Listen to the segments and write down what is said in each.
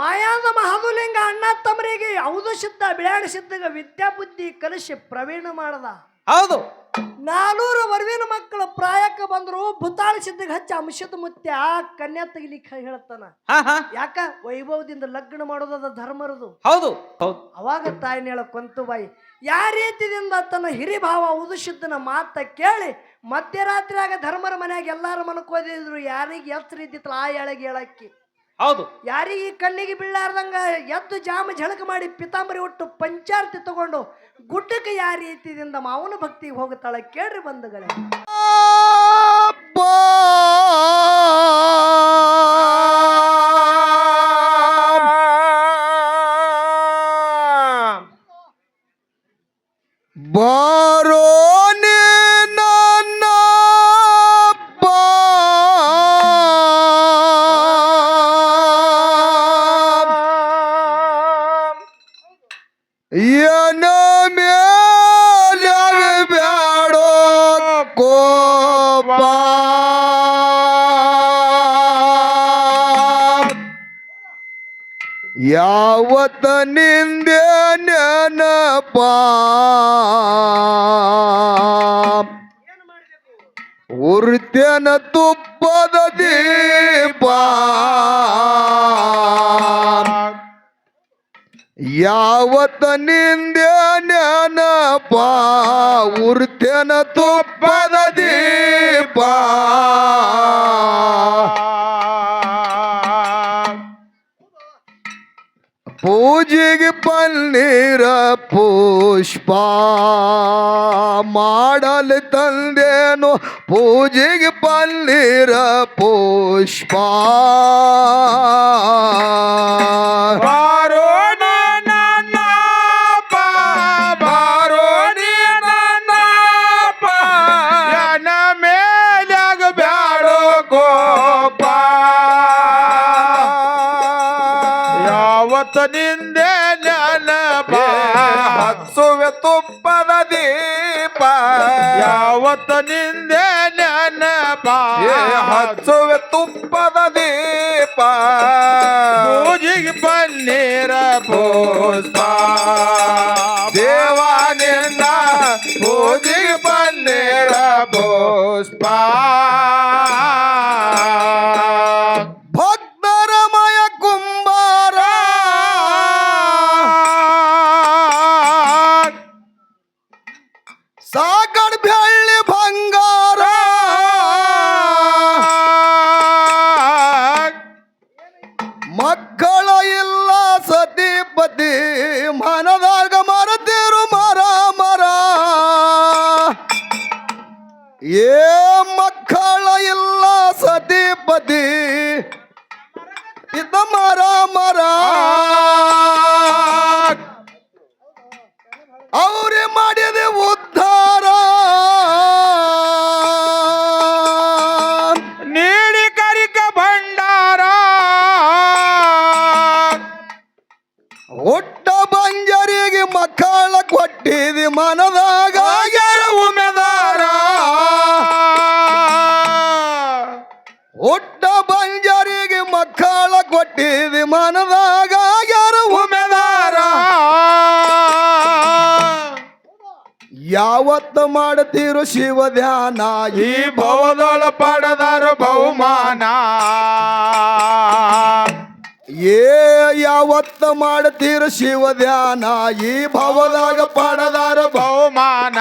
ಮಾಯಾದ ಮಹಾಮುಲಿಂಗ ಅಣ್ಣ ತಮ್ಮರಿಗೆ ಯಾವುದು ಸಿದ್ಧ ಬಿಳಾಡ ಸಿದ್ಧಗ ವಿದ್ಯಾಬುದ್ಧಿ ಕಲಿಸಿ ಪ್ರವೀಣ ಮಾಡದ. ಹೌದು. ನಾನೂರು ವರ್ವಿನ ಮಕ್ಕಳು ಪ್ರಾಯಕ್ಕೆ ಬಂದ್ರು ಭೂತಾಳ ಸಿದ್ಧಗ ಹಚ್ಚಿ ಅಂಶದ ಮುತ್ಯ ಕನ್ಯಾ ತೆಗಿಲಿಕ್ಕೆ ಹೇಳ್ತಾನ. ಯಾಕ? ವೈಭವದಿಂದ ಲಗ್ನ ಮಾಡೋದದ ಧರ್ಮರದು ಹೌದು. ಹೌದು. ಅವಾಗ ತಾಯಿನ ಹೇಳ ಕೊಂತುಬಾಯಿ ಯಾವ ರೀತಿಯಿಂದ ತನ್ನ ಹಿರಿಭಾವ ಉದುಶಿದ್ದನ ಮಾತ ಕೇಳಿ ಮಧ್ಯರಾತ್ರಿಯಾಗ ಧರ್ಮರ ಮನೆಯಾಗ ಎಲ್ಲಾರು ಮನಕೋದಿದ್ರು ಯಾರಿಗೆ ಎತ್ತರ ಇದ್ದಿತ್ತಲ್ಲ ಆ ಎಳಗೆ ಹೇಳಕ್ಕಿ. ಹೌದು. ಯಾರಿಗೆ ಈ ಕಣ್ಣಿಗೆ ಬೀಳಾರ್ದಂಗ ಎದ್ದು ಜಾಮ ಝಳಕ ಮಾಡಿ ಪಿತಾಂಬರಿ ಒಟ್ಟು ಪಂಚಾರ್ತಿ ತಗೊಂಡು ಗುಡ್ಡಕ್ಕೆ ಯಾವ ರೀತಿಯಿಂದ ಮಾವನ ಭಕ್ತಿಗೆ ಹೋಗುತ್ತಾಳೆ ಕೇಳ್ರಿ ಬಂಧುಗಳೇ. ಯಾವತ್ತ ನಿಂದೆ ನೆನಪ? ಉರ್ತೇನ ತುಪ್ಪದ ದೀಪ. ಯಾವತ್ತ ನಿಂದೆ ನೆನಪ? ಉರ್ತೇನ ತುಪ್ಪದ ದೀಪ. ಪೂಜೆಗೆ ಪನ್ನೀರ ಪುಷ್ಪ ಮಾಡಲು ತಂದೇನು ಪೂಜೆಗೆ ಪನ್ನೀರ ಪುಷ್ಪ. ಯಾವತ್ತ ನಿಂದೆ ನೆನಪ ಹಚ್ಚುವೆ ತುಪ್ಪದ ದೀಪ. ಪೂಜಿಗೆ ಪನ್ನೀರ ಪುಷ್ಪ. ದೇವಾನಿಂದ ಪೂಜಿಗೆ ಪನ್ನೀರ ಪುಷ್ಪ. ಮನದಾಗ ಯಾರ ಉಮೆದಾರ ಹುಟ್ಟ ಬಂಜರಿಗೆ ಮಕ್ಕಳ ಕೊಟ್ಟಿದಿ ಮನದಾಗ ಯಾರ ಉಮೆದಾರ ಯಾವತ್ತ ಮಾಡ್ತೀರು ಶಿವ ಧ್ಯಾನ? ಈ ಭವದೊಳ ಪಡೆದಾರ ಯಾವತ್ತ ಮಾಡತೀರ ಶಿವ ಧ್ಯಾನ. ಈ ಭವದಾಗ ಪಡದಾರ ಬಹುಮಾನ.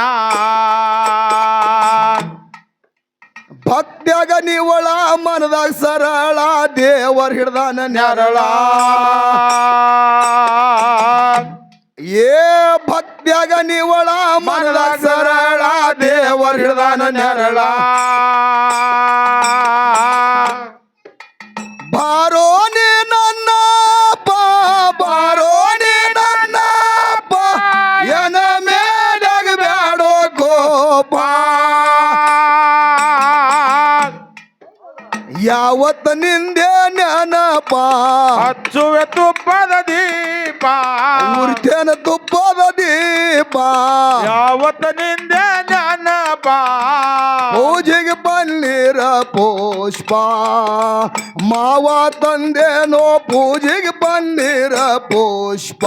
ಭಕ್ತ್ಯಾಗ ನಿವಳ, ಮನದಾಗ ಸರಳ, ದೇವರ್ ಹಿಡ್ದಾನ ನೆರಳ ಏ ಭಕ್ತ್ಯಾಗ ನೀವಳ, ಮನದಾಗ ಸರಳ, ದೇವರ್ ಹಿಡ್ದಾನ ನೆರಳ ಯಾವತ್ತ ನಿಂದೆ ನೆನಪ. ಹಚ್ಚುವೆ ತುಪ್ಪದ ದೀಪ. ಉರ್ತೇನ ತುಪ್ಪದ ದೀಪ. ಯಾವತ್ತ ನಿಂದೆ ನೆನಪ. ಪೂಜೆಗೆ ಬಂದಿರ ಪುಷ್ಪ. ಮಾವ ತಂದೇನೋ ಪೂಜೆಗೆ ಬನ್ನೀರ ಪುಷ್ಪ.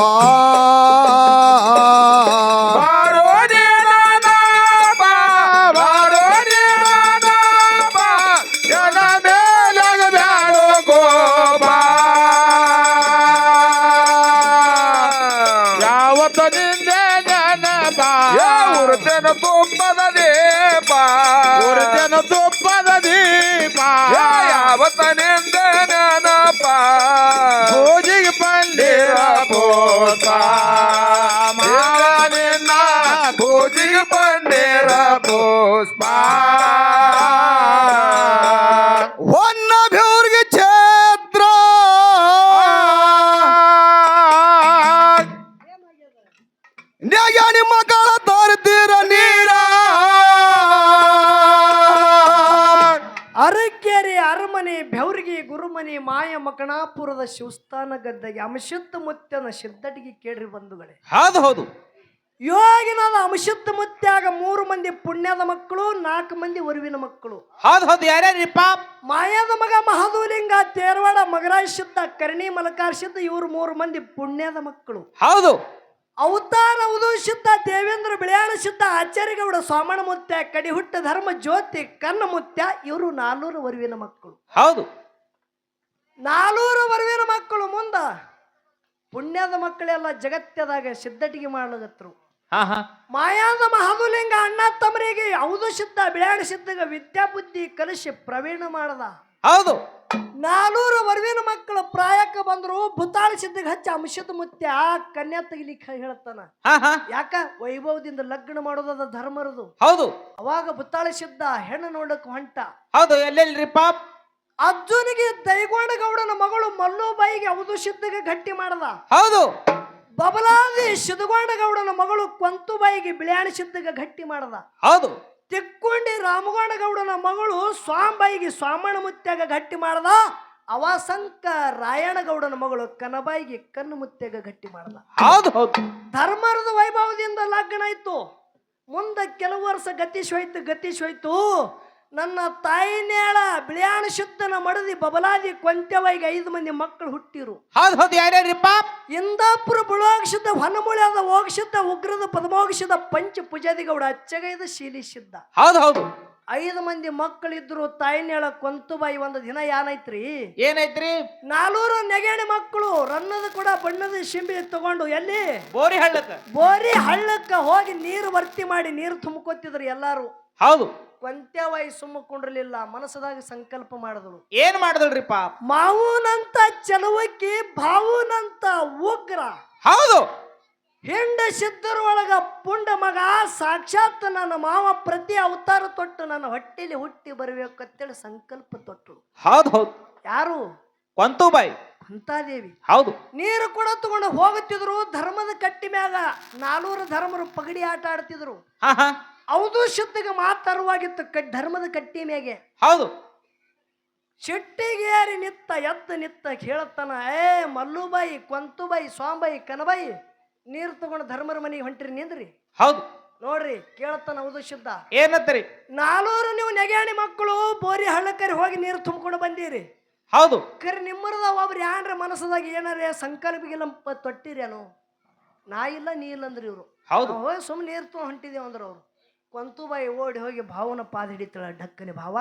ಛೇತ್ರ ನ್ಯಾಯ ಮಗಳ ತರ್ತೀರ ನೀರ ಅರಕೆರೆ ಅರಮನೆ ಬೆವರಿಗೆ ಗುರುಮನೆ ಮಾಯ ಮಕಣಾಪುರದ ಶಿವಸ್ಥಾನ ಗದ್ದೆಗೆ ಅಂಶಿತ್ತ ಮುತ್ತನ ಶಿದ್ದಟಿಗೆ ಕೇಳ್ರಿ ಬಂಧುಗಳೇ. ಹೌದು ಹೌದು. ಯೋಗಿನಾದ ಅಂಶಿತ್ತ ಮುತ್ಯಾಗ ಮೂರು ಮಂದಿ ಪುಣ್ಯದ ಮಕ್ಕಳು ನಾಲ್ಕು ಮಂದಿ ಒರುವಿನ ಮಕ್ಕಳು. ಹೌದು ಹೌದು ಯಾರ್ಯಾರಿಪ್ಪ ಮಾಯದ ಮಗ ಮಹದೂಲಿಂಗ ತೇರವಾಡ ಮಗರಾಜ್ ಸಿದ್ಧ ಕರ್ಣಿ ಮಲಕಾರ್ ಸಿದ್ಧ ಇವರು ಮೂರು ಮಂದಿ ಪುಣ್ಯದ ಮಕ್ಕಳು. ಹೌದು. ಅವತಾರ ಉದು ಸಿದ್ಧ ದೇವೇಂದ್ರ ಬಿಳಿಯಾಳ ಸಿದ್ಧ ಆಚಾರ್ಯಗೌಡ ಸ್ವಾಮಣ ಮುತ್ಯ ಕಡಿಹುಟ್ಟ ಧರ್ಮ ಜ್ಯೋತಿ ಕನ್ನ ಮುತ್ಯ ಇವರು ನಾಲ್ನೂರು ವರುವಿನ ಮಕ್ಕಳು. ಹೌದು. ನಾಲ್ನೂರು ವರುವಿನ ಮಕ್ಕಳು ಮುಂದ ಪುಣ್ಯದ ಮಕ್ಕಳೆಲ್ಲ ಜಗತ್ತದಾಗ ಸಿದ್ಧಟಿಗೆ ಮಾಡ್ಲಗತ್ರು. ಹಾ ಹಾ. ಮಾಯಾದ ಮಹದುಲಿಂಗ ಅಣ್ಣ ತಮ್ಮರಿಗೆ ಸಿದ್ದ ಸಿದ್ಧ ಬಿಳ್ಯಾಣ ಸಿದ್ಧಗ ವಿದ್ಯಾಬುದ್ಧಿ ಕಲಿಸಿ ಪ್ರವೀಣ ಮಾಡದ. ಹೌದು. ನಾನೂರು ವರ್ವಿನ ಮಕ್ಕಳು ಪ್ರಾಯಕ್ಕೆ ಬಂದ್ರು ಭೂತಾಳ ಸಿದ್ಧಗೆ ಹಚ್ಚಿ ಅಂಶದ ಮುತ್ಯ ಕನ್ಯಾ ತೆಗಿಲಿಕ್ಕೆ ಹೇಳ್ತಾನ. ಹಾ ಹಾ. ಯಾಕ? ವೈಭವದಿಂದ ಲಗ್ನ ಮಾಡೋದದ ಧರ್ಮರದು ಹೌದು. ಅವಾಗ ಭೂತಾಳ ಸಿದ್ಧ ಹೆಣ್ಣು ನೋಡಕ್ ಹೊಂಟ. ಹೌದು ಎಲ್ಲೆಲ್ರಿಪ್ಪ ಅರ್ಜುನಿಗೆ ದೈಗೋಣಗೌಡನ ಮಗಳು ಮಲ್ಲುಬಾಯಿಗೆ ಅವಧು ಸಿದ್ಧಗೆ ಗಟ್ಟಿ ಮಾಡದ. ಹೌದು. ಬಬಲಾದಿ ಸಿದ್ಧಗೊಂಡಗೌಡನ ಮಗಳು ಕೊಂತುಬಾಯಿಗೆ ಬಿಳಿಯಾಣಿ ಸಿದ್ಧಗ ಗಟ್ಟಿ ಮಾಡದ. ಹೌದು. ತಿಕ್ಕೊಂಡಿ ರಾಮಗೊಂಡಗೌಡನ ಮಗಳು ಸ್ವಾಂಬಾಯಿಗೆ ಸ್ವಾಮಣ ಮುತ್ಯಾಗ ಗಟ್ಟಿ ಮಾಡದ. ಅವಾಸಂಕ ರಾಯಣಗೌಡನ ಮಗಳು ಕನಬಾಯಿಗೆ ಕಣ್ಣು ಮುತ್ಯಾಗ ಗಟ್ಟಿ ಮಾಡದ. ಹೌದು. ಹೌದು ಧರ್ಮರದ ವೈಭವದಿಂದ ಲಗ್ನ ಆಯ್ತು. ಮುಂದೆ ಕೆಲವು ವರ್ಷ ಗತಿಸೋಯ್ತು ಗತಿಸೋಯ್ತು ನನ್ನ ತಾಯಿನೇಳ ಬಿಳಿಯಾಣ ಶುದ್ಧನ ಮಡದಿ ಬಬಲಾದಿ ಕೊಂತ್ಯವಾಗಿ ಐದು ಮಂದಿ ಮಕ್ಕಳು ಹುಟ್ಟಿರು. ಹೌದು ಹೌದು ಯಾರ್ಯಾರಿಪ್ಪ ಇಂದಾಪುರ ಬುಳೋಕ್ಷದ ಹೊನಮುಳದ ಓಕ್ಷದ ಉಗ್ರದ ಪದಮೋಕ್ಷದ ಪಂಚ ಪೂಜಾದಿಗೌಡ ಅಚ್ಚಗೈದ ಶೀಲಿಸಿದ್ದ. ಹೌದು ಹೌದು. ಐದು ಮಂದಿ ಮಕ್ಕಳಿದ್ರು ತಾಯಿನೇಳ ಕೊಂತುಬಾಯಿ ಒಂದು ದಿನ ಏನೈತ್ರಿ ಏನೈತ್ರಿ ನಾಲ್ವರು ನೆಗೆಣಿ ಮಕ್ಕಳು ರನ್ನದ ಕೂಡ ಬಣ್ಣದ ಶಿಂಬಿ ತಗೊಂಡು ಎಲ್ಲಿ? ಬೋರಿ ಹಳ್ಳಕ್ಕ. ಬೋರಿ ಹಳ್ಳಕ್ಕ ಹೋಗಿ ನೀರು ಭರ್ತಿ ಮಾಡಿ ನೀರು ತುಂಬ್ಕೊತಿದ್ರು ಎಲ್ಲಾರು. ಹೌದು. ಕೊಂತ್ಯವಾಯಿ ಸುಮ್ಮಕೊಂಡಿರ್ಲಿಲ್ಲ ಮನಸ್ಸದಾಗ ಸಂಕಲ್ಪ ಮಾಡಿದಳು. ಏನ್ ಮಾಡಿದಳ್ರಿಪ್ಪ ಮಾವುನಂತ ಚಲುವಕ್ಕಿ ಭಾವುನಂತ ಉಗ್ರ. ಹೌದು. ಹೆಂಡ ಸಿದ್ಧರೊಳಗ ಪುಂಡ ಮಗ ಸಾಕ್ಷಾತ್ ನನ್ನ ಮಾವ ಪ್ರತಿ ಅವತಾರ ತೊಟ್ಟು ನನ್ನ ಹೊಟ್ಟೆಲಿ ಹುಟ್ಟಿ ಬರಬೇಕಂತೇಳಿ ಸಂಕಲ್ಪ ತೊಟ್ಟು ಹೌದು ಹೌದು. ಯಾರು? ಕೊಂತುಬಾಯಿ. ಕುಂತಾದೇವಿ. ಹೌದು. ನೀರು ಕೂಡ ತಗೊಂಡು ಹೋಗುತ್ತಿದ್ರು ಧರ್ಮದ ಕಟ್ಟಿ ಮ್ಯಾಗ ನಾಲ್ವರು ಧರ್ಮರು ಪಗಡಿ ಆಟ ಆಡ್ತಿದ್ರು. ಹಾ ಹಾ. ಹೌದು ಶುದ್ಧಗೆ ಮಾತರವಾಗಿತ್ತು ಕ ಧರ್ಮದ ಕಟ್ಟಿ ಮ್ಯಾಗೆ ಹೌದು. ಶಿಟ್ಟಿಗೇರಿ ನಿತ್ತ ಎದ್ದು ನಿತ್ತ ಕೇಳತ್ತನ ಏ ಮಲ್ಲುಬಾಯಿ ಕೊಂತುಬಾಯಿ ಸ್ವಾಂಬಾಯಿ ಕನಬಾಯಿ ನೀರು ತಗೊಂಡು ಧರ್ಮರ ಮನೆಗೆ ಹೊಂಟ್ರಿ ನಿಂದ್ರಿ. ಹೌದು. ನೋಡ್ರಿ ಕೇಳತ್ತನ ಹೌದು ಶುದ್ಧ ಏನತ್ತರಿ ನಾಲ್ವರು ನೀವು ನೆಗ್ಯಾಣಿ ಮಕ್ಕಳು ಬೋರಿ ಹಳ್ಳಕರಿ ಹೋಗಿ ನೀರು ತುಂಬಿಕೊಂಡು ಬಂದೀರಿ. ಹೌದು. ಕರೆ ನಿಮ್ಮರದ ಒಬ್ರು ಯಾನ್ರ ಮನಸ್ಸದಾಗ ಏನಾರ ಸಂಕಲ್ಪಗಿಲ್ಲ ತೊಟ್ಟಿರೇನು. ನಾ ಇಲ್ಲ ನೀ ಇಲ್ಲ ಅಂದ್ರಿ ಇವರು. ಹೌದು. ಹೋಗಿ ಸುಮ್ಮನೆ ನೀರು ತುಂಬ ಹೊಂಟಿದೇವು ಅಂದ್ರೆ ಅವರು. ಕೊಂತುಬಾಯಿ ಓಡಿ ಹೋಗಿ ಭಾವನ ಪಾದ ಹಿಡಿತಾಳ ಢಕ್ಕನೆ ಭಾವ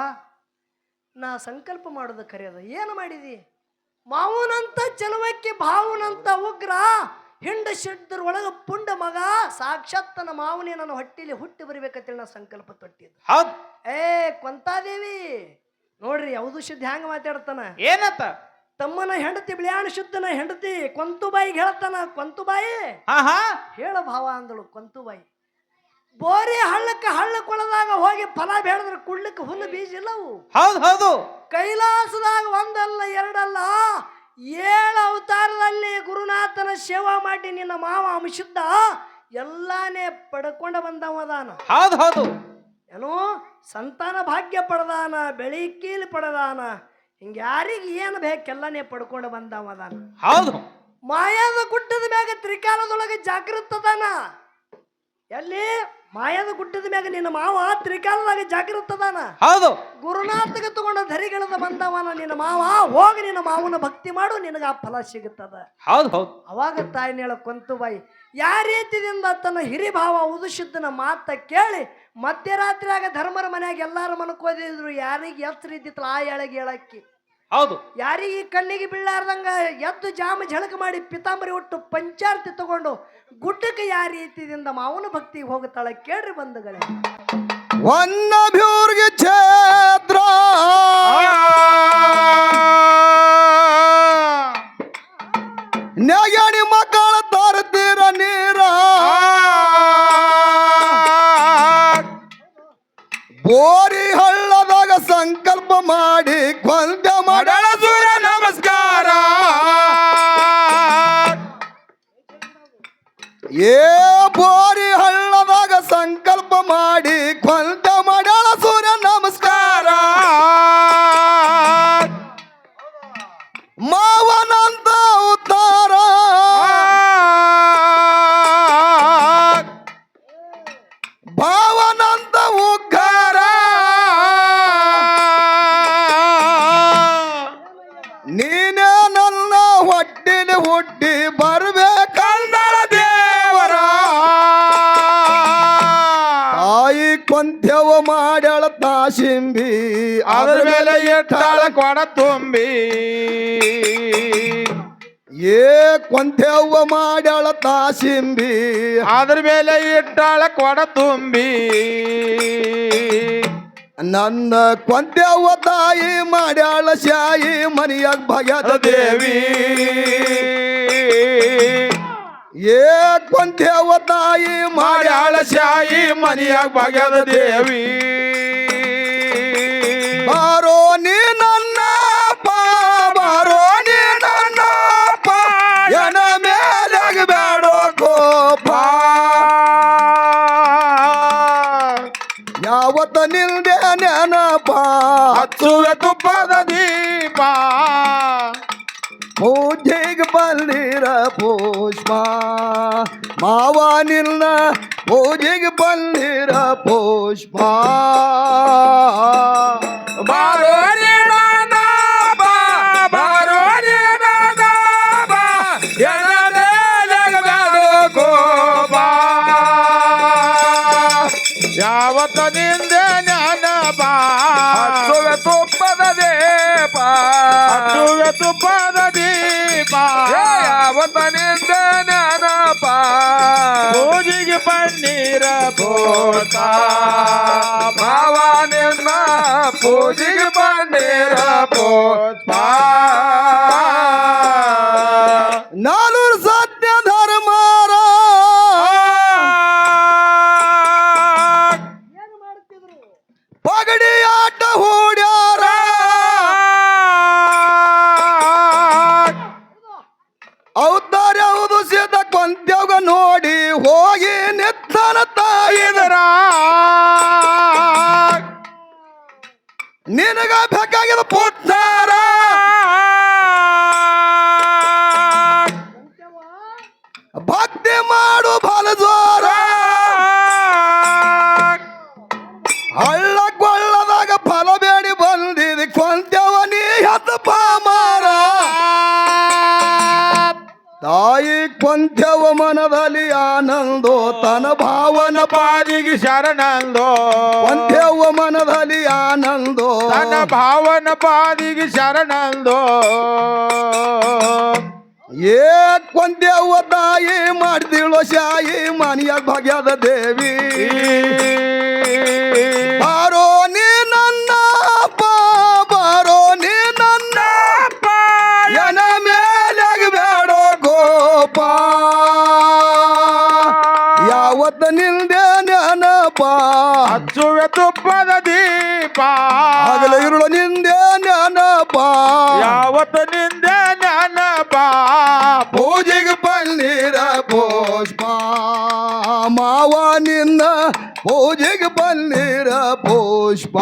ನಾ ಸಂಕಲ್ಪ ಮಾಡೋದು ಕರೆಯೋದು ಏನು ಮಾಡಿದಿ? ಮಾವನಂತ ಚಲುವಕ್ಕೆ ಭಾವನಂತ ಉಗ್ರ ಹಿಂಡ ಶಿಡ್ದ್ರ ಒಳಗ ಪುಂಡ ಮಗ ಸಾಕ್ಷಾತ್ ನನ್ನ ಮಾವನೇ ನನ್ನ ಹೊಟ್ಟಿಲಿ ಹುಟ್ಟಿ ಬರಿಬೇಕಂತೇಳಿ ನಾ ಸಂಕಲ್ಪ ತೊಟ್ಟಿದ್ದು. ಹೌದು. ಏ ಕೊಂತಾದೇವಿ ನೋಡ್ರಿ ಯಾವುದು ಶುದ್ಧ ಹ್ಯಾಂಗ ಮಾತಾಡ್ತಾನ? ಏನತ್ತ ತಮ್ಮನ ಹೆಂಡತಿ ಬಿಳಿಯಾಣ ಶುದ್ಧನ ಹೆಂಡತಿ ಕೊಂತುಬಾಯಿಗೆ ಹೇಳ್ತಾನ ಕೊಂತುಬಾಯಿ? ಹೇಳ ಭಾವ ಅಂದಳು ಕೊಂತುಬಾಯಿ. ಬೋರಿ ಹಳ್ಳಕ್ಕೆ ಹಳ್ಳ ಕೊಳದಾಗ ಹೋಗಿ ಫಲ ಬೆಳೆದ್ರೆ ಕುಡ್ಲಿಕ್ಕೆ ಹುಲ್ಲು ಬೀಜ ಇಲ್ಲವು. ಹೌದು ಹೌದು. ಕೈಲಾಸದಾಗ ಒಂದಲ್ಲ ಎರಡಲ್ಲ ಏಳು ಅವತಾರದಲ್ಲಿ ಗುರುನಾಥನ ಸೇವಾ ಮಾಡಿ ನಿನ್ನ ಮಾವ ಅಂಶುದ್ಧ ಎಲ್ಲಾನೇ ಪಡ್ಕೊಂಡ ಬಂದವದಾನ ಹೌದು ಹೌದು. ಏನೋ ಸಂತಾನ ಭಾಗ್ಯ ಪಡೆದಾನ ಬೆಳಿಕೀಲಿ ಪಡೆದಾನ ಹಿಂಗ ಯಾರಿಗೆ ಏನು ಬೇಕೆಲ್ಲನೇ ಪಡ್ಕೊಂಡು ಬಂದವದಾನ ಹೌದು. ಮಾಯಾದ ಗುಡ್ಡದ ಮ್ಯಾಗ ತ್ರಿಕಾಲದೊಳಗೆ ಜಾಗೃತದಾನ. ಎಲ್ಲಿ? ಮಾಯದ ಗುಡ್ಡದ ಮ್ಯಾಗ ನಿನ್ನ ಮಾವ ತ್ರಿಕಾಲದಾಗ ಜಾಗೃತ ಅದಾನ ಹೌದು. ಗುರುನಾಥಗೆ ತಗೊಂಡ ಧರಿಗಳದ ಬಂದವನ ನಿನ್ನ ಮಾವ ಹೋಗಿ ನಿನ್ನ ಮಾವನ ಭಕ್ತಿ ಮಾಡು ನಿನಗ ಆ ಫಲ ಸಿಗುತ್ತದ. ಹೌದು ಹೌದು. ಅವಾಗ ತಾಯಿನೇಳ ಕೊಂತುಬಾಯಿ ಯಾವ ರೀತಿಯಿಂದ ತನ್ನ ಹಿರಿಭಾವ ಉದಿಸಿದ್ದನ ಮಾತ ಕೇಳಿ ಮಧ್ಯರಾತ್ರಿಯಾಗ ಧರ್ಮರ ಮನೆಯಾಗ ಎಲ್ಲಾರ ಮನಕೋದಿದ್ರು ಯಾರಿಗೆ ಎತ್ತರ ಇದ್ದಿತ್ತಲ್ಲ ಆ ಎಳಗೆ ಎಳಕ್ಕಿ ಹೌದು. ಯಾರಿಗೆ ಈ ಕಣ್ಣಿಗೆ ಬೀಳಾರ್ದಂಗ ಎದ್ದು ಜಾಮ ಝಳಕ ಮಾಡಿ ಪಿತಾಂಬರಿ ಒಟ್ಟು ಪಂಚಾರ್ತಿ ತಗೊಂಡು ಗುಡ್ಡಕ್ಕೆ ಯಾವ ರೀತಿಯಿಂದ ಮಾವನ ಭಕ್ತಿಗೆ ಹೋಗುತ್ತಾಳೆ ಕೇಳ್ರಿ ಬಂಧುಗಳೇ. ವನ್ನಭ್ಯೂರ್ಗೆ ಅದ್ರ ಮೇಲೆ ಇಟ್ಟಾಳ ಕೊಡ ತುಂಬಿ. ಏ ಕೊಂತ್ಯವ್ವ ಮಾಡ್ಯಾಳ ತಾಸಿಂಬಿ. ಅದ್ರ ಮೇಲೆ ಇಟ್ಟಾಳ ಕೊಡ ತುಂಬಿ. ನನ್ನ ಕೊಂತೆವ್ವ ತಾಯಿ ಮಾಡ್ಯಾಳ ಶಾಯಿ ಮನಿಯಾಗ ಭಗದ ದೇವಿ. ಏ ಕೊಂತೆವ್ವ ತಾಯಿ ಮಾಡ್ಯಾಳ ಶಾಯಿ ಮನಿಯಾಗ ಬಗೆದ ದೇವಿ. ಬಾರೋ ನೀ ನನ್ನ ಪಾ ಬಾರೋ ನೀ ನನ್ನ ಪಾ ಎನ ಮೇಲಾಗ ಬೇಡೋ ಕೋಪ. ಯಾವತ್ತ ನಿಲ್ದೆ ನೆನಪ. ಹಚ್ಚುವೆ ತುಪ್ಪದ ದೀಪ. ಪೂಜೆಗೆ ಬಲ್ಲಿರ ಪುಷ್ಪ. ಮಾವ ನಿನ್ನ ಪೂಜೆಗೆ ಬಂದಿರ ಪುಷ್ಪ. ಬಾರೋ ನೀ ಪೂಜೆಗೆ ಪನ್ನೀರ ಪೋತ ಭಾವ ಪೂಜಿಗೆ ಪೂಜೆಗೆ ಪನ್ನೀರ ಪೋತ ಶರಣಂದೋ. ಒಂದೇ ಮನದಲ್ಲಿ ಆನಂದೋ. ತನ್ನ ಭಾವನ ಪಾದಿಗೆ ಶರಣಂದೋ. ಏ ಕೊಂತ್ಯವ ತಾಯಿ ಮಾಡ್ದಿಳೋ ಶಾಯಿ ಮನೆಯ ಭಾಗ್ಯದ ದೇವಿ. ಹಗಲ ಇರುಳು ನಿಂದೆ ನೆನಪ ಯಾವತ್ತ ನಿಂದೆ ನೆನಪ ಪೂಜೆಗೆ ಪನ್ನೀರ ಪುಷ್ಪ. ಮಾವ ನಿನ್ನ ಪೂಜೆಗೆ ಪನ್ನೀರ ಪುಷ್ಪ.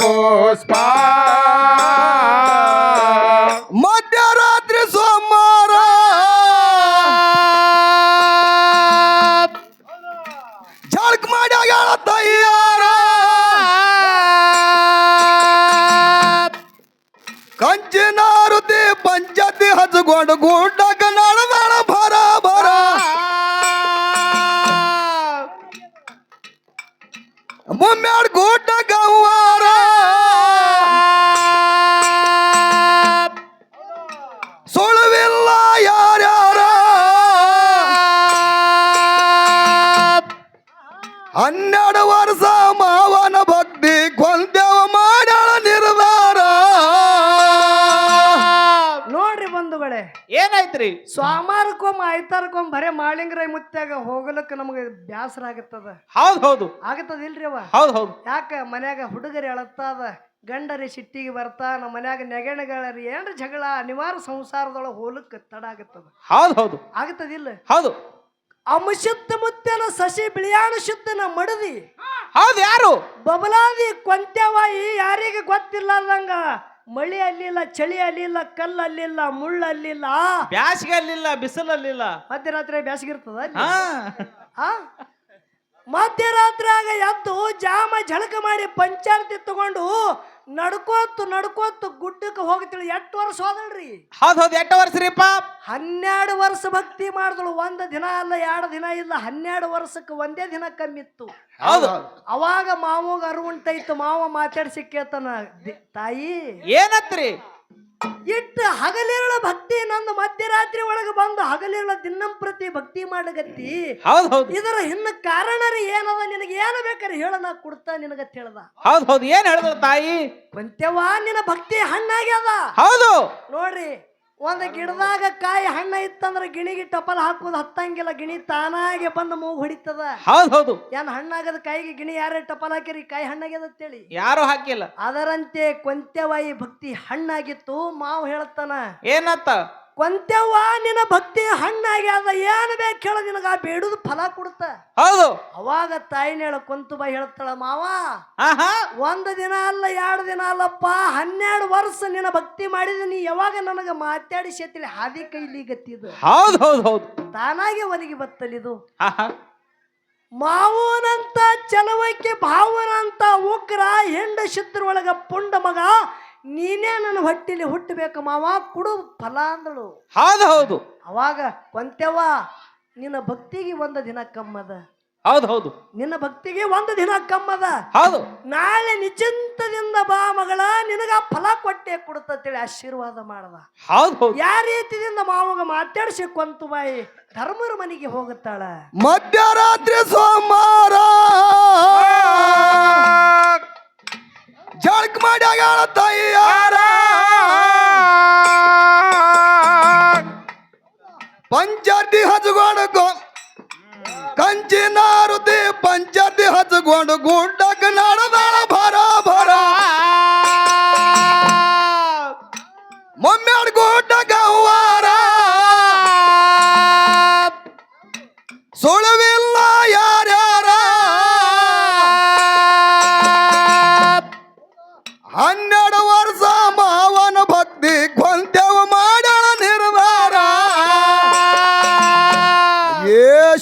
ಪುಷ್ಪ. ಮಧ್ಯರಾತ್ರಿ ಸೋಮವಾರ. ಜಳಕ್ ಮಾಡಿ ಆಗ್ಯಾಳ ತಯ್ಯಾರ ಕಂಚಿನಾರುತಿ ಪಂಚತಿ ಹಚ್ಕೊಂಡು ಗುಡ್ಡಕ್ಕ ಐತಾರಕ್ಕೊಮ್ಮ ಬರೇ ಮಾಳಿಂಗ್ರೈ ಮುತ್ತಾಗ ಹೋಗಲಕ್ಕ ನಮಗೆ ಬ್ಯಾಸರ ಆಗತ್ತದ. ಹೌದು ಹೌದು. ಆಗತ್ತದ ಇಲ್ರಿ ಅವ? ಹೌದು ಹೌದು. ಯಾಕ ಮನ್ಯಾಗ ಹುಡುಗರಿ ಅಳತ್ತದ ಗಂಡರಿ ಸಿಟ್ಟಿಗೆ ಬರ್ತಾ ನಮ್ಮ ಮನ್ಯಾಗ ನೆಗಣಗಳರಿ ಏನ್ರಿ ಜಗಳ ಅನಿವಾರ್ಯ ಸಂಸಾರದೊಳಗೆ ಹೋಲಕ್ಕೆ ತಡ ಆಗತ್ತದ. ಹೌದು ಹೌದು. ಆಗತ್ತದಿಲ್ಲ? ಹೌದು. ಅಮಶುದ್ಧ ಮುತ್ತನ ಸಸಿ ಬಿಳಿಯಾಣ ಶುದ್ಧನ ಮಡದಿ. ಹೌದು ಯಾರು? ಬಬಲಾದಿ ಕೊಂತ್ಯವಾಯಿ ಯಾರಿಗೆ ಗೊತ್ತಿಲ್ಲದಂಗ ಮಳಿ ಅಲ್ಲಿಲ್ಲ ಚಳಿ ಅಲ್ಲಿಲ್ಲ ಕಲ್ಲು ಅಲ್ಲಿಲ್ಲ ಮುಳ್ಳು ಅಲ್ಲಿಲ್ಲ ಬ್ಯಾಸಿಗೆ ಅಲ್ಲಿಲ್ಲ ಬಿಸಿಲಲ್ಲಿಲ್ಲ ಮಧ್ಯರಾತ್ರಿ ಬ್ಯಾಸಿಗೆ ಇರ್ತದ ಅಲ್ಲಿ? ಹಾ ಆ? ಮಧ್ಯರಾತ್ರಿಯಾಗ ಎದ್ದು ಜಾಮ ಝಳಕ ಮಾಡಿ ಪಂಚಾರತಿ ತಗೊಂಡು ನಡ್ಕೋತು ನಡ್ಕೋತು ಗುಡ್ಡಕ್ಕೆ ಹೋಗ್ತಿಳಿ ಎಷ್ಟು ವರ್ಷ ಹೋದಳ್ರಿ ಹೌದ್ ಹೌದು ಎಷ್ಟು ವರ್ಷ ರೀಪ ಹನ್ನೆರಡು ವರ್ಷ ಭಕ್ತಿ ಮಾಡಿದಳು. ಒಂದು ದಿನ ಅಲ್ಲ ಎರಡು ದಿನ ಇಲ್ಲ ಹನ್ನೆರಡು ವರ್ಷಕ್ಕೆ ಒಂದೇ ದಿನ ಕಮ್ಮಿತ್ತು. ಹೌದು. ಅವಾಗ ಮಾವಗ ಅರುವುಂಟೈತು ಮಾವ ಮಾತಾಡ್ಸಿ ಕೇಳ್ತಾನ ದಿ- ತಾಯಿ ಏನತ್ರಿ? ಇಟ್ಟು ಹಗಲಿರಳ ಭಕ್ತಿ ನಂದು ಮಧ್ಯರಾತ್ರಿ ಒಳಗೆ ಬಂದು ಹಗಲಿರುಳ ದಿನಂಪ್ರತಿ ಭಕ್ತಿ ಮಾಡಗತ್ತಿ. ಹೌದ್ ಹೌದು. ಇದರ ಹಿನ್ನ ಕಾರಣ ರೀ ಏನದ ನಿನಗೆ ಏನು ಬೇಕಾರೆ ಹೇಳ ನಾ ಕೊಡ್ತಾ ನಿನಗತ್ ಹೇಳ್ದ. ಹೌದ್ ಹೌದು. ಏನ್ ಹೇಳಿದ್ರು ತಾಯಿ? ಕೊಂತೆವಾ ನಿನ್ನ ಭಕ್ತಿ ಹಣ್ಣಾಗ್ಯದ. ಹೌದು. ನೋಡ್ರಿ ಒಂದು ಗಿಡದಾಗ ಕಾಯಿ ಹಣ್ಣ ಇತ್ತಂದ್ರೆ ಗಿಣಿಗೆ ಟಪಲ್ ಹಾಕೋದು ಹತ್ತಂಗಿಲ್ಲ ಗಿಣಿ ತಾನಾಗೆ ಬಂದು ಮೂಗು ಹೊಡಿತದ. ಹೌದು ಹೌದು. ಏನ್ ಹಣ್ಣಾಗದ ಕಾಯಿಗೆ ಗಿಣಿ ಯಾರೇ ಟಪಲ್ ಹಾಕಿರಿ ಕಾಯಿ ಹಣ್ಣಾಗ್ಯದ ಅಂತೇಳಿ. ಯಾರು ಹಾಕಿಲ್ಲ. ಅದರಂತೆ ಕೊಂತ್ಯವಾಯಿ ಭಕ್ತಿ ಹಣ್ಣಾಗಿತ್ತು ಮಾವು ಹೇಳ್ತಾನ. ಏನತ್ತ? ಕೊಂತೆವ್ವ ನಿನ್ನ ಭಕ್ತಿ ಹಣ್ಣಾಗ್ಯಾದ ಏನು ಬೇಕು ಹೇಳ ನಿನಗ ಆ ಬೇಡುದು ಫಲ ಕೊಡುತ್ತ. ಹೌದು. ಅವಾಗ ತಾಯಿನ ಹೇಳ ಬಾ ಬಾಯಿ ಹೇಳ್ತಾಳ ಮಾವ ಹಾ ಹಾ ಒಂದು ದಿನ ಅಲ್ಲ ಎರಡು ದಿನ ಅಲ್ಲಪ್ಪ ಹನ್ನೆರಡು ವರ್ಷ ನಿನ್ನ ಭಕ್ತಿ ಮಾಡಿದ ನೀ ಯಾವಾಗ ನನಗ ಮಾತಾಡಿ ಸೇತಿಲಿ ಹಾದಿ ಕೈಲಿ ಗತ್ತಿದು ಹೌದು ಹೌದು ಹೌದು. ತಾನಾಗೆ ಒದಗಿ ಬತ್ತಲಿದು ಹಾ ಹಾ ಮಾವನಂತ ಚಲವಕ್ಕೆ ಭಾವನಂತ ಉಗ್ರ ಹೆಂಡ ಶಿದ್ರೊಳಗ ಪುಂಡ ಮಗ ನೀನೇ ನನ್ನ ಹೊಟ್ಟೆಲಿ ಹುಟ್ಟಬೇಕು ಮಾವ ಕೊಡು ಫಲ ಅಂದಳು ಹೌದು ಹೌದು. ಅವಾಗ ಕೊಂತೆವ್ವ ನಿನ್ನ ಭಕ್ತಿಗೆ ಒಂದು ದಿನ ಕಮ್ಮದ. ಹೌದು ಹೌದು. ನಿನ್ನ ಭಕ್ತಿಗೆ ಒಂದು ದಿನ ಕಮ್ಮದ. ಹೌದು. ನಾಳೆ ನಿಶ್ಚಿಂತದಿಂದ ಬಾ ಮಗಳ ನಿನಗ ಫಲ ಕೊಟ್ಟೆ ಕೊಡುತ್ತೇಳಿ ಆಶೀರ್ವಾದ ಮಾಡದ. ಹೌದು ಹೌದು. ಯಾವ ರೀತಿಯಿಂದ ಮಾವಗ ಮಾತಾಡಿಸಿ ಕೊಂತು ಬಾಯಿ ಧರ್ಮರ ಮನೆಗೆ ಹೋಗುತ್ತಾಳ. ಮಧ್ಯರಾತ್ರಿ ಸೋಮವಾರ. ಜಳಕ್ ಮಾಡಿ ಆಗ್ಯಾಳ ತಯ್ಯಾರ ಪಂಚಾಯತಿ ಹಚ್ಕೊಂಡು ಗೊ- ಕಂಚಿನಾರುತಿ ಪಂಚಾಯತಿ ಹಚ್ಕೊಂಡು ಗುಡ್ಡಕ್ಕೆ ನಡದಾಳ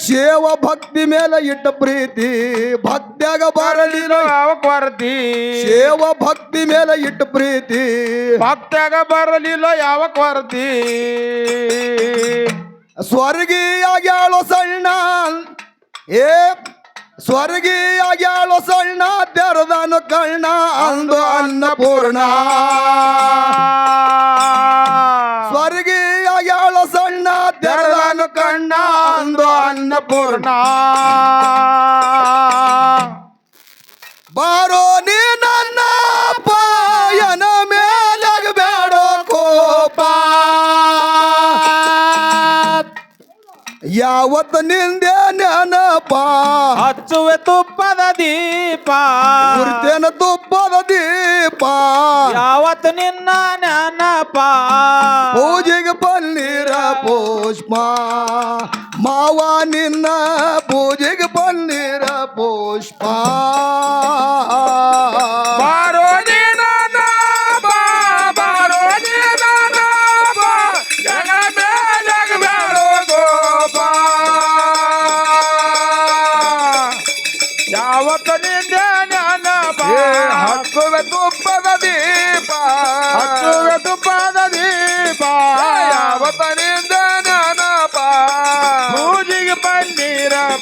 ಶಿವ ಭಕ್ತಿ ಮೇಲೆ ಇಟ್ಟ ಪ್ರೀತಿ ಭಕ್ತ್ಯಾಗ ಬರಲಿಲ್ಲ ಯಾವಕ್ ಕೊರತಿ ಶಿವ ಭಕ್ತಿ ಮೇಲೆ ಇಟ್ಟ ಪ್ರೀತಿ ಭಕ್ತಿಯಾಗ ಬರಲಿಲ್ಲ ಯಾವ ಕೊರತಿ ಸ್ವರ್ಗೀಯಾಗ್ಯಾಳೋ ಸಣ್ಣ. ಏ ಸ್ವರ್ಗೀಯಾಗ್ಯಾಳೋ ಸಣ್ಣ ತೆರೆದನು ಕಣ್ಣ ಅಂದು ಅನ್ನಪೂರ್ಣ. ಅಂದು ಅನ್ನಪೂರ್ಣ. ಬಾರೋ ನೀ ನನ್ನ ಪಾಯನ ಮೇಲಾಗಬೇಡೋ ಕೋಪ. ಯಾವತ್ತ ನಿಂದೆ ನೆನಪ. ಹಚ್ಚುವೆ ತುಪ್ಪದ ದೀಪ. ಗುರುತೇನ ತುಪ್ಪದ ದೀಪ. ಯಾವತ್ತು ನಿನ್ನ ನೆನಪ. ಪೂಜೆಗೆ ಪನ್ನೀರ ಪುಷ್ಪ. ಮಾವ ನಿನ್ನ ಪೂಜೆಗೆ ಬಂದಿರ ಪುಷ್ಪ.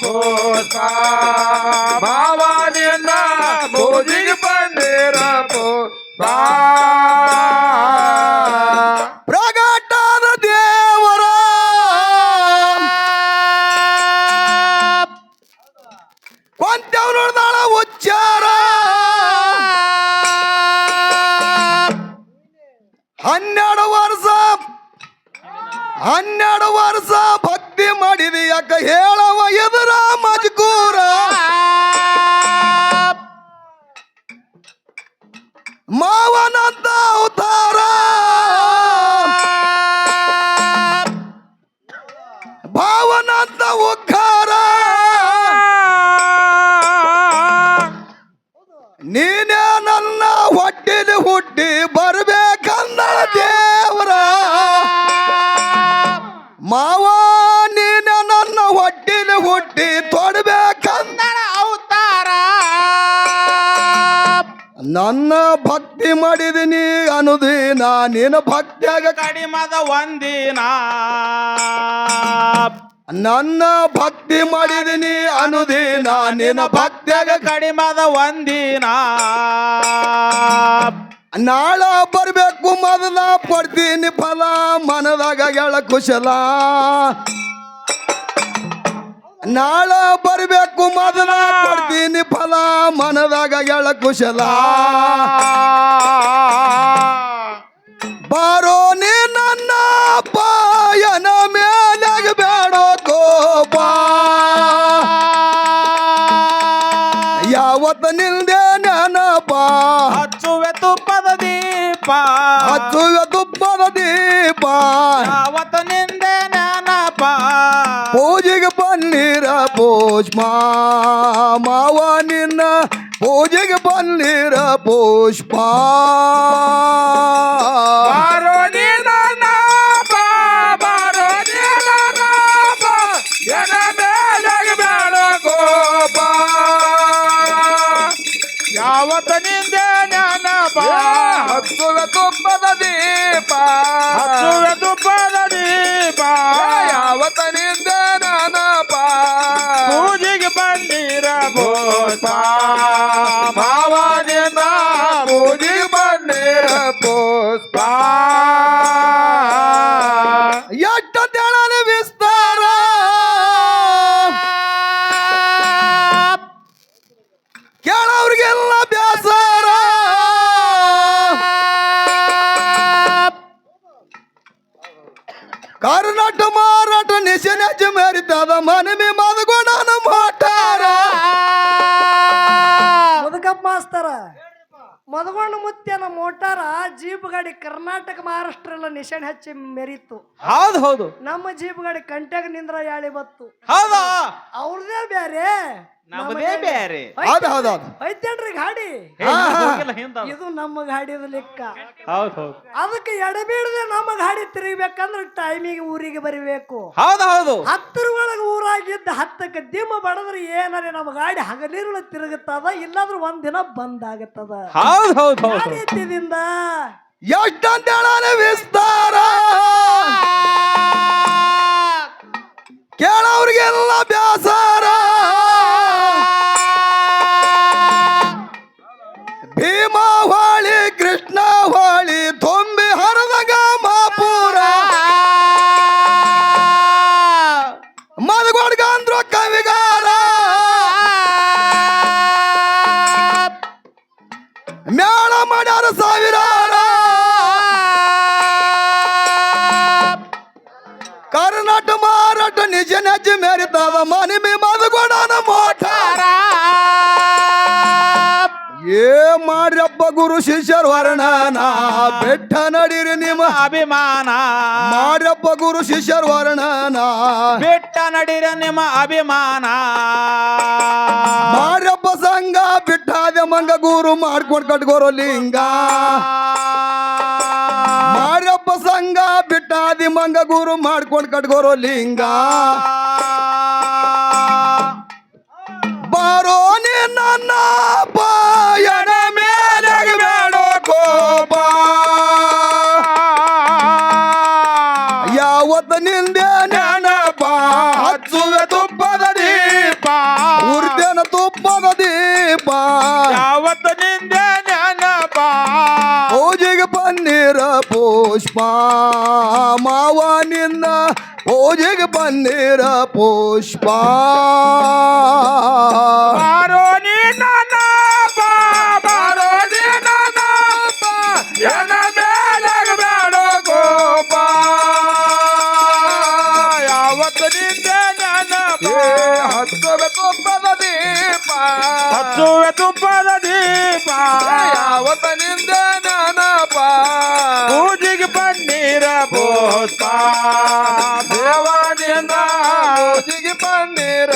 ಪೋಸ ಭಾವ ನಿನ್ನ ಪೂಜೆಗೆ ಪನ್ನೀರ ಪೋಸ ನನ್ನ ಭಕ್ತಿ ಮಾಡಿದಿನಿ ಅನುದಿನ ನಿನ್ನ ಭಕ್ತಿಯಾಗ ಕಡಿಮದ ಒಂದಿನ. ನನ್ನ ಭಕ್ತಿ ಮಾಡಿದಿನಿ ಅನುದಿನ ನಿನ್ನ ಭಕ್ತಿಯಾಗ ಕಡಿಮದ ಒಂದಿನ. ನಾಳ ಬರ್ಬೇಕು ಮೊದಲ ಪಡ್ತೀನಿ ಫಲ ಮನದಾಗ ಗೆಳ ಕುಶಲ. ನಾಳ ಬರಬೇಕು ಮೊದಲ ಕೊಡ್ತೀನಿ ಫಲ ಮನದಾಗ ಎಳ ಕುಶಲ. ಬಾರೋ ನೀ ನನ್ನ ಪಾಯನ ಮೇಲಾಗ ಬೇಡೋ ಕೋಪ. ಯಾವತ್ತ ನಿಲ್ದೆ ನೆನಪ ಹಚ್ಚುವೆ ತುಪ್ಪದ ದೀಪ. ಹಚ್ಚುವೆ ತುಪ್ಪದ ದೀಪ. ಪನ್ನೀರ ಪುಷ್ಪ ಮಾವ ನಿನ್ನ ಪೂಜೆಗೆ ಪನ್ನೀರ ಪುಷ್ಪ ಬಾರೋ ನೀನ ಬಾ ಬಾರೋ ನೀನ ಬಾ ಜಗ ಮೇಲಗ ಬೇಡೋ ಗೋಪ ಯಾವತ್ತ ನಿಂದೆ ನೆನಪ ಹಚ್ಚುವ ತುಪ್ಪದ ದೀಪ ಹಚ್ಚುವೆ ತುಪ್ಪದ ದೀಪ ಯಾವತ್ತ ನಿಂದ ನನಪ ಪೂಜೆಗೆ ಬಂದಿರ ಬೋಸ ಮಾವನಿಂದ ಪೂಜೆಗೆ ಬಂದಿರ ಪುಷ್ಪ ಎಷ್ಟು ತೆಳನ ವಿಸ್ತಾರ? ಕೇಳೋರಿಗೆಲ್ಲ ಬ್ಯಾಸಾರ ಕರ್ನಾಟ ಮಾರಾಟ ನಿಶನೆಜ ಮೆರಿತದ ಮನಮಿ ಮದಗೊಂಡು ಮುತ್ಯನ ಮೋಟಾರ ಜೀಪ್ ಗಾಡಿ ಕರ್ನಾಟಕ ಮಹಾರಾಷ್ಟ್ರ ಎಲ್ಲ ನಿಶಾನ್ ಹಚ್ಚಿ ಮೆರೀತು. ಹೌದು ಹೌದು. ನಮ್ಮ ಜೀಪ್ ಗಾಡಿ ಕಂಟ್ಯಾಗ ನಿಂದ್ರ ಯಾಳಿ ಬತ್ತು. ಹೌದಾ? ಅವ್ರದೇ ಬ್ಯಾರೆ. ನಮ್ಮದೇ ಬೇರೆ ಹೌದು ಹೌದು ಹೌದು ಐತೇನ್ರಿ ಗಾಡಿ? ಹೇ, ಹೋಗಿಲ್ಲ, ಹಿಂದ. ಅದ. ಇದು ನಮ್ಮ ಗಾಡಿದ ಲೆಕ್ಕ. ಹೌದು ಹೌದು. ಅದಕ್ಕೆ ಎಡಬೇಡದೆ ನಮ್ಮ ಗಾಡಿ ತಿರುಗಬೇಕಂದ್ರೆ ಟೈಮಿಗೆ ಊರಿಗೆ ಬರಬೇಕು. ಹೌದು ಹೌದು. ಹತ್ತರ ಒಳಗೆ ಊರಾಗಿದ್ದ ಹತ್ತಕ್ಕೆ ದಿಮ್ಮ ಬಡದ್ರೆ ಏನಾರೆ ನಮ್ಮ ಗಾಡಿ ಹಗಲಿರುಳು ತಿರುಗುತ್ತದ ಇಲ್ಲಾಂದ್ರೆ ಒಂದಿನ ಬಂದ್ ಆಗತ್ತದ. ಹೌದು ಹೌದು ಹೌದು. ಯಾವ ರೀತಿಯಿಂದ ಎಷ್ಟಂತೇಳನ ವಿಸ್ತಾರ ಗುರು ಶಿಷ್ಯರ್ ವರ್ಣನ ಬೆಟ್ಟ ನಡೀರಿ ನಿಮ್ಮ ಅಭಿಮಾನ. ಮಾಡ್ರಪ್ಪ ಗುರು ಶಿಷ್ಯರ್ ವರ್ಣನ ಬಿಟ್ಟ ನಡಿರ ನಿಮ್ಮ ಅಭಿಮಾನ. ಮಾಡ್ರಪ್ಪ ಸಂಘ ಬಿಟ್ಟಾದ ಮಂಗ ಗುರು ಮಾಡ್ಕೊಂಡು ಕಟ್ಕೋರೋ ಲಿಂಗ. ಮಾರಪ್ಪ ಸಂಘ ಬಿಟ್ಟಾದಿ ಮಂಗ ಗುರು ಮಾಡ್ಕೊಂಡು ಕಟ್ಕೋರೋ ಲಿಂಗ. ಬಾರೋ ನನ್ನ ಪಾಯನ ಪನ್ನೀರ ಪುಷ್ಪ ಮಾವ ನಿನ್ನ ಪೂಜೆಗೆ ಬಂದಿರ ಪುಷ್ಪ. ಬಾರೋ ಪುಷ್ಪ ದೇವನಿಂದ ಪೂಜೆಗೆ ಪನ್ನೀರ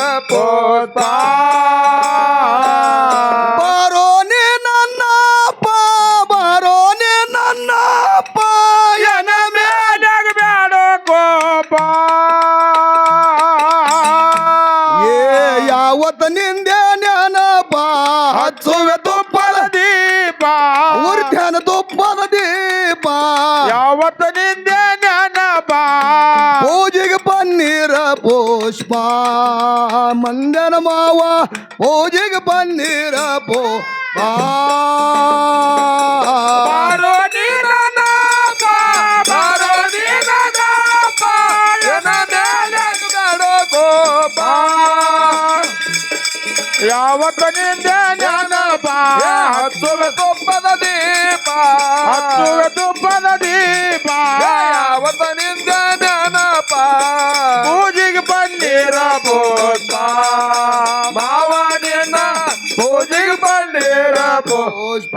ಪನ್ನೀರ ಪುಷ್ಪ, ಮಂದನ ಮಾವ, ಪೂಜೆಗೆ ಪನ್ನೀರ ಪುಷ್ಪ. ಯಾವತ್ತ ಹತ್ತು ಹತ್ತುವೆ ತುಪ್ಪದ ದೀಪ, ಹತ್ತುವೆ ತುಪ್ಪದ ದೀಪ. ಪೂಜೆಗೆ ಬಂದಿರಬೋದ ಮಾವನ ಪೂಜೆಗೆ ಬಂದಿರಬೋದ